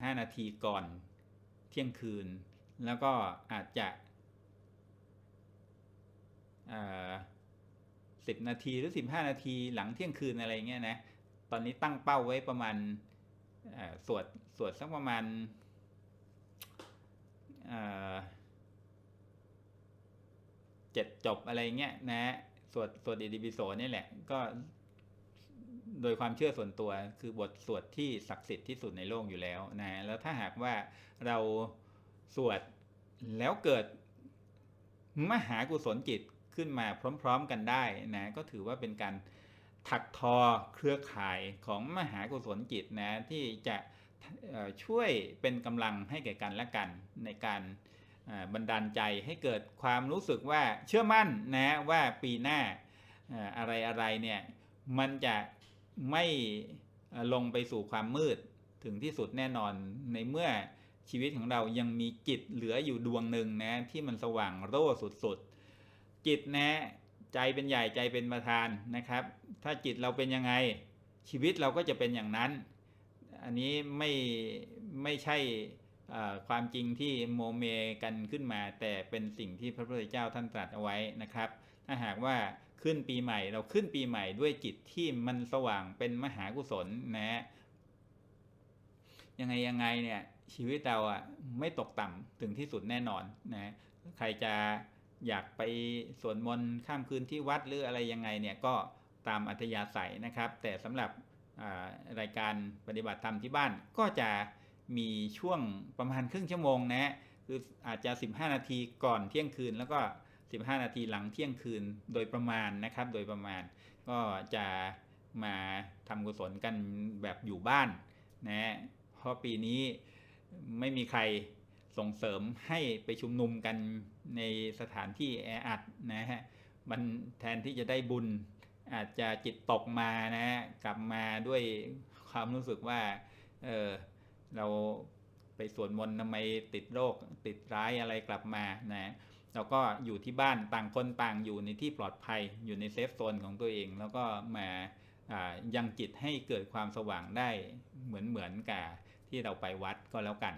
5 นาทีก่อนเที่ยงคืน แล้วก็อาจจะสิบนาทีหรือ 15 นาทีหลังเที่ยงคืนอะไรเงี้ยนะ ตอนนี้ตั้งเป้าไว้ประมาณสวดสวดสักประมาณเจ็ดจบอะไรเงี้ยนะสวดสวดอิติปิโสนี่แหละ ก็ โดยความเชื่อส่วนตัวคือบทสวดที่ศักดิ์สิทธิ์ที่สุดในโลกอยู่แล้วนะแล้วถ้าหากว่าเราสวดแล้วเกิดมหากุศลจิตขึ้นมาพร้อมๆกันได้นะก็ถือว่าเป็นการถักทอเครือข่ายของมหากุศลจิตนะที่จะช่วยเป็นกำลังให้แก่กันและกันในการบันดาลใจให้เกิดความรู้สึกว่าเชื่อมั่นนะว่าปีหน้าอะไรอะไรเนี่ยมันจะ ไม่ลงไปสู่ความมืดถึงที่สุดแน่นอนในเมื่อชีวิตของเรายังมีจิตเหลืออยู่ดวงหนึ่งนะที่มันสว่างโร่สุดๆ จิตนะใจเป็นใหญ่ใจเป็นประธานนะครับ ถ้าจิตเราเป็นยังไงชีวิตเราก็จะเป็นอย่างนั้น อันนี้ไม่ไม่ใช่ความจริงที่โมเมกันขึ้นมา แต่เป็นสิ่งที่พระพุทธเจ้าท่านตรัสเอาไว้นะครับ ถ้าหากว่า ขึ้นปีใหม่ เราขึ้นปีใหม่ด้วยจิตที่มันสว่างเป็นมหากุศลนะฮะยังไงยังไงเนี่ยชีวิตเราอะไม่ตกต่ำถึงที่สุดแน่นอนนะใครจะอยากไปสวดมนต์ข้ามคืนที่วัดหรืออะไรยังไงเนี่ยก็ตามอัธยาศัยนะครับ แต่สำหรับรายการปฏิบัติธรรมที่บ้านก็จะมีช่วงประมาณครึ่งชั่วโมงนะคืออาจจะ 15 นาทีก่อนเที่ยงคืนแล้วก็ 15 นาทีหลังเที่ยงคืนโดยประมาณนะครับ โดยประมาณก็จะมาทำกุศลกันแบบอยู่บ้านนะเพราะปีนี้ไม่มีใครส่งเสริมให้ไปชุมนุมกันในสถานที่แออัดนะฮะมันแทนที่จะได้บุญอาจจะจิตตกมานะกลับมาด้วยความรู้สึกว่าเออเราไปสวดมนต์ทำไมติดโรคติดร้ายอะไรกลับมานะ แล้วก็อยู่ที่บ้านต่างคนต่างอยู่ในที่ปลอดภัยอยู่ในเซฟโซนของตัวเอง แล้วก็มายังจิตให้เกิดความสว่างได้เหมือนเหมือนกับที่เราไปวัดก็แล้วกัน